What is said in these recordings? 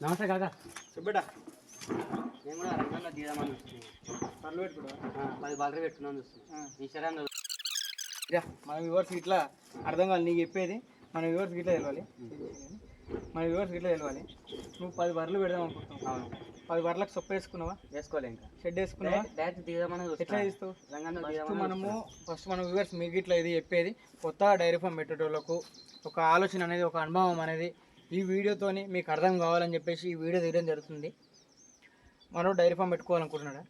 నమస్తే కాకా. చెప్పేటా. నేను కూడా రంగంలో దిగదామని చూస్తున్నాను పనులు పెట్టుకోవా ఆ, పది బాటలు పెట్టుకున్నాను చూస్తున్నాను యా, మన వ్యూవర్స్ ఇట్లా అర్థం కావాలి నీకు చెప్పేది. మన వ్యూవర్స్ ఇట్లా తెలవాలి. మన వ్యూవర్స్ ఇట్లా తెలవాలి. నువ్వు పది బర్రెలు పెడదాం అనుకుంటున్నావు. అవును. పది బర్రెలకు సొప్ప వేసుకున్నావా? వేసుకోలే ఇంకా. షెడ్ వేసుకున్నావా? ఎట్లా రంగంలో ఫస్ట్ మనము ఫస్ట్ మన వ్యూవర్స్ మీకు ఇట్లా ఇది చెప్పేది. కొత్త డైరీ ఫామ్ పెట్టేటోళ్ళకు ఒక ఆలోచన అనేది ఒక అనుభవం అనేది ఈ వీడియోతోని మీకు అర్థం కావాలని చెప్పేసి ఈ వీడియో తీయడం జరుగుతుంది. మనం డైరీ ఫామ్ పెట్టుకోవాలనుకుంటున్నాడా?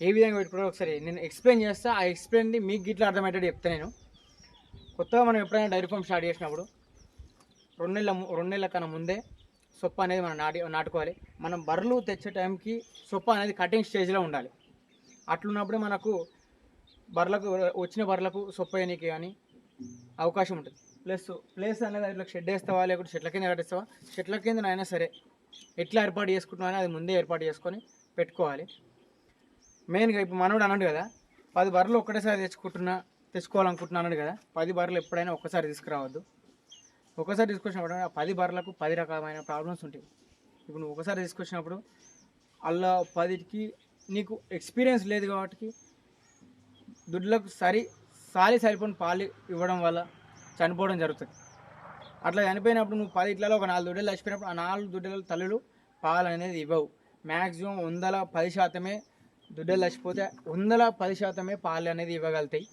ఏ విధంగా పెట్టుకోవాలో ఒకసారి నేను ఎక్స్ప్లెయిన్ చేస్తా. ఆ ఎక్స్ప్లెయిన్ మీకు గిట్లా అర్థమయ్యేటట్టు చెప్తా నేను. కొత్తగా మనం ఎప్పుడైనా డైరీ ఫామ్ స్టార్ట్ చేసినప్పుడు రెండు నెలల రెండు నెలల కన్నా ముందే సొప్ప అనేది మనం నాటి నాటుకోవాలి. మనం బర్రెలు తెచ్చే టైంకి సొప్ప అనేది కటింగ్ స్టేజ్లో ఉండాలి. అట్లున్నప్పుడే మనకు బర్రెలకు వచ్చిన బర్రెలకు సొప్ప వేయనీకి కానీ అవకాశం ఉంటుంది. ప్లస్ ప్లేస్ అనేది ఇట్లా షెడ్ వేస్తావా? లేకుంటే చెట్ల కింద కట్టేస్తావా? చెట్ల కింద అయినా సరే ఎట్లా ఏర్పాటు చేసుకుంటున్నా అది ముందే ఏర్పాటు చేసుకొని పెట్టుకోవాలి. మెయిన్గా ఇప్పుడు మనోడు అన్నాడు కదా పది బర్రెలు ఒక్కటేసారి తెచ్చుకుంటున్నా తెచ్చుకోవాలనుకుంటున్నా అన్నాడు కదా పది బర్రెలు ఎప్పుడైనా ఒక్కసారి తీసుకురావద్దు. ఒకసారి తీసుకొచ్చినప్పుడు ఆ పది బర్రెలకు పది రకమైన ప్రాబ్లమ్స్ ఉంటాయి. ఇప్పుడు నువ్వు ఒకసారి తీసుకొచ్చినప్పుడు అలా పదికి నీకు ఎక్స్పీరియన్స్ లేదు కాబట్టి దుడ్లకు సరి సాలి సరిపోని పాలు ఇవ్వడం వల్ల చనిపోవడం జరుగుతుంది. అట్లా చనిపోయినప్పుడు నువ్వు పది ఇట్లలో ఒక నాలుగు దుడ్డలు చచ్చిపోయినప్పుడు ఆ నాలుగు దుడ్డల తల్లులు పాలు అనేది ఇవ్వవు. మ్యాక్సిమం వందల పది శాతమే దుడ్డలు చచ్చిపోతే వందల పది శాతమే పాలు అనేది ఇవ్వగలుగుతాయి.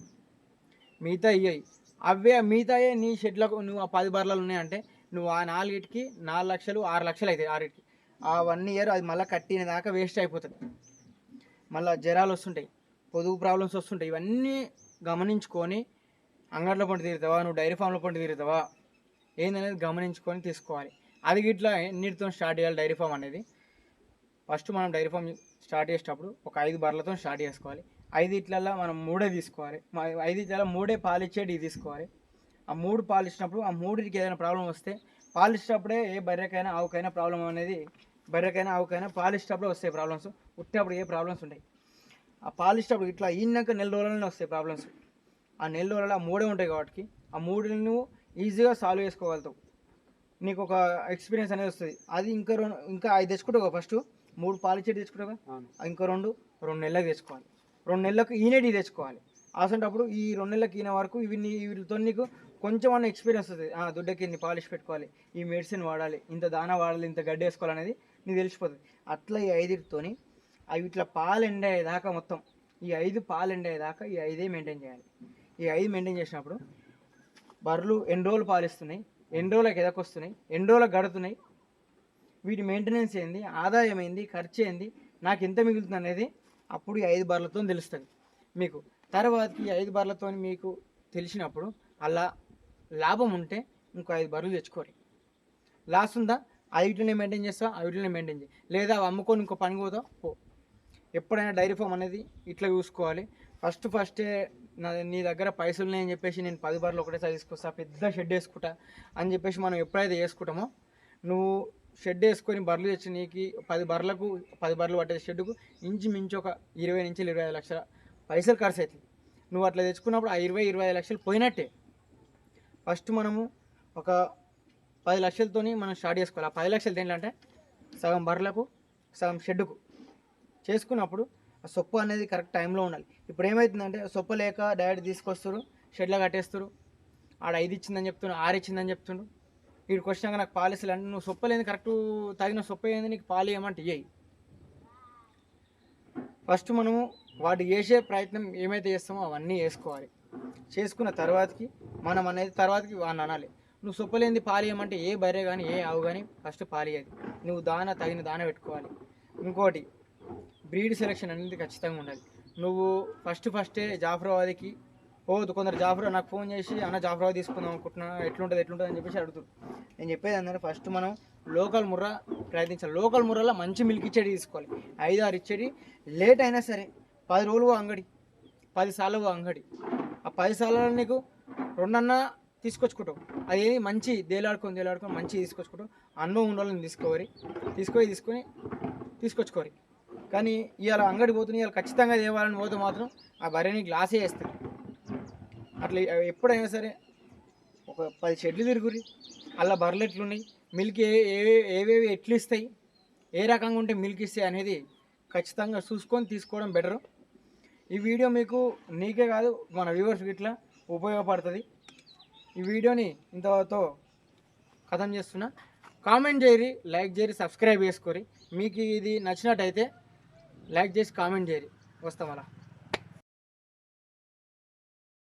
మిగతా ఇయ్యాయి అవే మిగతాయే నీ షెడ్లకు నువ్వు ఆ పది బర్రెలు ఉన్నాయంటే నువ్వు ఆ నాలుగిటికి నాలుగు లక్షలు ఆరు లక్షలు అవుతాయి ఆరిటికి. ఆ వన్ ఇయర్ అది మళ్ళీ కట్టిన దాకా వేస్ట్ అయిపోతుంది. మళ్ళీ జ్వరాలు వస్తుంటాయి పొదుగు ప్రాబ్లమ్స్ వస్తుంటాయి. ఇవన్నీ గమనించుకొని అంగట్లో పంట తీరుతావా? నువ్వు డైరీ ఫామ్లో పంట తీరుతావా? ఏందనేది గమనించుకొని తీసుకోవాలి. అది ఇట్లా ఎన్నిటితో స్టార్ట్ చేయాలి డైరీ ఫామ్ అనేది? ఫస్ట్ మనం డైరీ ఫామ్ స్టార్ట్ చేసేటప్పుడు ఒక ఐదు బర్రెలతో స్టార్ట్ చేసుకోవాలి. ఐదు ఇట్లల్లో మనం మూడే తీసుకోవాలి. ఐదు ఇట్లలో మూడే పాలు ఇచ్చేటి తీసుకోవాలి. ఆ మూడు పాలు ఇచ్చినప్పుడు ఆ మూడుకి ఏదైనా ప్రాబ్లం వస్తే పాలు ఇచ్చినప్పుడే ఏ బర్రెకైనా ఆవుకైనా ప్రాబ్లం అనేది బర్రెకైనా ఆవుకైనా పాలు వస్తాయి ప్రాబ్లమ్స్. ఉట్టేటప్పుడు ఏ ప్రాబ్లమ్స్ ఉంటాయి ఆ పాలు ఇచ్చినప్పుడు ఇట్లా ఈనాక నెల రోజులనే వస్తాయి ప్రాబ్లమ్స్. ఆ నెల రోజులలో ఆ మూడే ఉంటాయి కాబట్టి ఆ మూడుని నువ్వు ఈజీగా సాల్వ్ చేసుకోగలుగుతావు. నీకు ఒక ఎక్స్పీరియన్స్ అనేది వస్తుంది. అది ఇంకా రెండు ఇంకా ఐదు తెచ్చుకుంటావు ఫస్ట్ మూడు పాలు ఇచ్చేటి తెచ్చుకుంటావు ఇంకో రెండు రెండు నెలలకు తెచ్చుకోవాలి. రెండు నెలలకు ఈనేటి తెచ్చుకోవాలి. అసంటప్పుడు ఈ రెండు నెలలకు ఈయన వరకు ఇవి నీ- వీటితో నీకు కొంచెం అన్న ఎక్స్పీరియన్స్ వస్తుంది. ఆ దుడ్డకి ఇన్ని పాలిష్ పెట్టుకోవాలి ఈ మెడిసిన్ వాడాలి ఇంత దానా వాడాలి ఇంత గడ్డి వేసుకోవాలి అనేది నీకు తెలిసిపోతుంది. అట్లా ఈ ఐదుతోని అవి ఇట్లా పాలు ఎండేదాకా మొత్తం ఈ ఐదు పాలు ఎండేదాకా ఈ ఐదే మెయింటైన్ చేయాలి. ఈ ఐదు మెయింటైన్ చేసినప్పుడు బర్రెలు ఎన్ని రోజులు పాలిస్తున్నాయి? ఎన్ని రోజులకు ఎదకొస్తున్నాయి? ఎన్ని రోజులకు గడుతున్నాయి? వీటి మెయింటెనెన్స్ ఏంది? ఆదాయం ఏంది? ఖర్చు ఏంది? నాకు ఎంత మిగులుతుంది అనేది అప్పుడు ఈ ఐదు బర్రెలతో తెలుస్తుంది. మీకు తర్వాత ఈ ఐదు బర్రెలతో మీకు తెలిసినప్పుడు అలా లాభం ఉంటే ఇంకో ఐదు బర్రెలు తెచ్చుకోరు. లాస్ ఉందా? ఐదునే మెయింటైన్ చేస్తావు? ఐదునే మెయింటైన్ చేయి. లేదా అవి అమ్ముకొని ఇంకో పని పోతావు? పో. ఎప్పుడైనా డైరీ ఫామ్ అనేది ఇట్లా చూసుకోవాలి. ఫస్ట్ ఫస్టే నా నీ దగ్గర పైసలు ఉన్నాయని చెప్పేసి నేను పది బర్రెలు ఒకటేసారి తీసుకొస్తా పెద్ద షెడ్ వేసుకుంటా అని చెప్పేసి మనం ఎప్పుడైతే వేసుకుంటామో నువ్వు షెడ్ వేసుకొని బర్రెలు తెచ్చి నీకు పది బర్రెలకు పది బర్రెలు పట్టే షెడ్కు ఇంచుమించు ఒక ఇరవై నుంచి ఇరవై ఐదు లక్షల పైసలు ఖర్చు అవుతుంది నువ్వు అట్లా తెచ్చుకున్నప్పుడు ఆ ఇరవై ఇరవై ఐదు లక్షలు పోయినట్టే. ఫస్ట్ మనము ఒక పది లక్షలతోని మనం స్టార్ట్ చేసుకోవాలి. ఆ పది లక్షలు ఏంటంటే సగం బర్రెలకు సగం షెడ్డుకు. చేసుకున్నప్పుడు సొప్పు అనేది కరెక్ట్ టైంలో ఉండాలి. ఇప్పుడు ఏమవుతుందంటే సొప్పు లేక డైరెక్ట్ తీసుకొస్తారు షెడ్లో కట్టేస్తారు. ఆడ ఐదు ఇచ్చిందని చెప్తుండ్రు ఆరు ఇచ్చిందని చెప్తుండ్రు. వీడికి వచ్చినాక నాకు పాలసీలు అంటే నువ్వు సొప్పలేని కరెక్ట్ తగిన సొప్ప ఏంది? నీకు పాలు ఇవ్వమంటే ఇయ్యి. ఫస్ట్ మనము వాటి చేసే ప్రయత్నం ఏమైతే చేస్తామో అవన్నీ వేసుకోవాలి చేసుకున్న తర్వాతకి మనం అనేది తర్వాతకి వాడిని అనాలి. నువ్వు సొప్పలేంది పాలు ఏమంటే ఏ బర్రె కానీ ఏ ఆవు కానీ ఫస్ట్ పాలు ఇయ్యదు. నువ్వు దాన తగిన దాన పెట్టుకోవాలి. ఇంకోటి బ్రీడ్ సెలెక్షన్ అనేది ఖచ్చితంగా ఉండాలి. నువ్వు ఫస్ట్ ఫస్టే జాఫరాబాద్కి పోదు కొందరు జాఫరా నాకు ఫోన్ చేసి అన్న జాఫరాబాద్ తీసుకుందాం అనుకుంటున్నా ఎట్లుంటుంది ఎట్లుంటుంది అని చెప్పేసి అడుగుతారు. నేను చెప్పేది ఏంటంటే ఫస్ట్ మనం లోకల్ ముర్రా ప్రయత్నించాలి. లోకల్ ముర్రలో మంచి మిల్క్ ఇచ్చేది తీసుకోవాలి. ఐదు ఆరు ఇచ్చేది లేట్ అయినా సరే పది రోజులు అంగడి పది సార్లు అంగడి. ఆ పది సార్లు నీకు రెండన్నా తీసుకొచ్చుకుంటావు. అది మంచి దేలాడుకొని దేలాడుకొని మంచి తీసుకొచ్చుకుంటావు. అనుభవం ఉండాలని తీసుకోవాలి తీసుకొని తీసుకొని తీసుకొచ్చుకోవాలి. కానీ ఇవాళ అంగడి పోతున్నాయి ఇవాళ ఖచ్చితంగా తేవాలని పోతే మాత్రం ఆ బర్రెని గ్లాసే వేస్తుంది అట్లా ఎప్పుడైనా సరే ఒక పది చెట్లు తిరుగురి అలా బర్రెలు ఎట్లున్నాయి మిల్క్ ఏ ఏవేవి ఎట్లు ఇస్తాయి ఏ రకంగా ఉంటే మిల్క్ ఇస్తాయి అనేది ఖచ్చితంగా చూసుకొని తీసుకోవడం బెటరు. ఈ వీడియో మీకు నీకే కాదు మన వ్యూవర్స్ ఇట్లా ఉపయోగపడుతుంది. ఈ వీడియోని ఇంతతో ఖతం చేస్తున్నా. కామెంట్ చేయరి లైక్ చేయరి సబ్స్క్రైబ్ చేసుకోరి మీకు ఇది నచ్చినట్టయితే లైక్ చేసి కామెంట్ చేయరు వస్తాం అలా.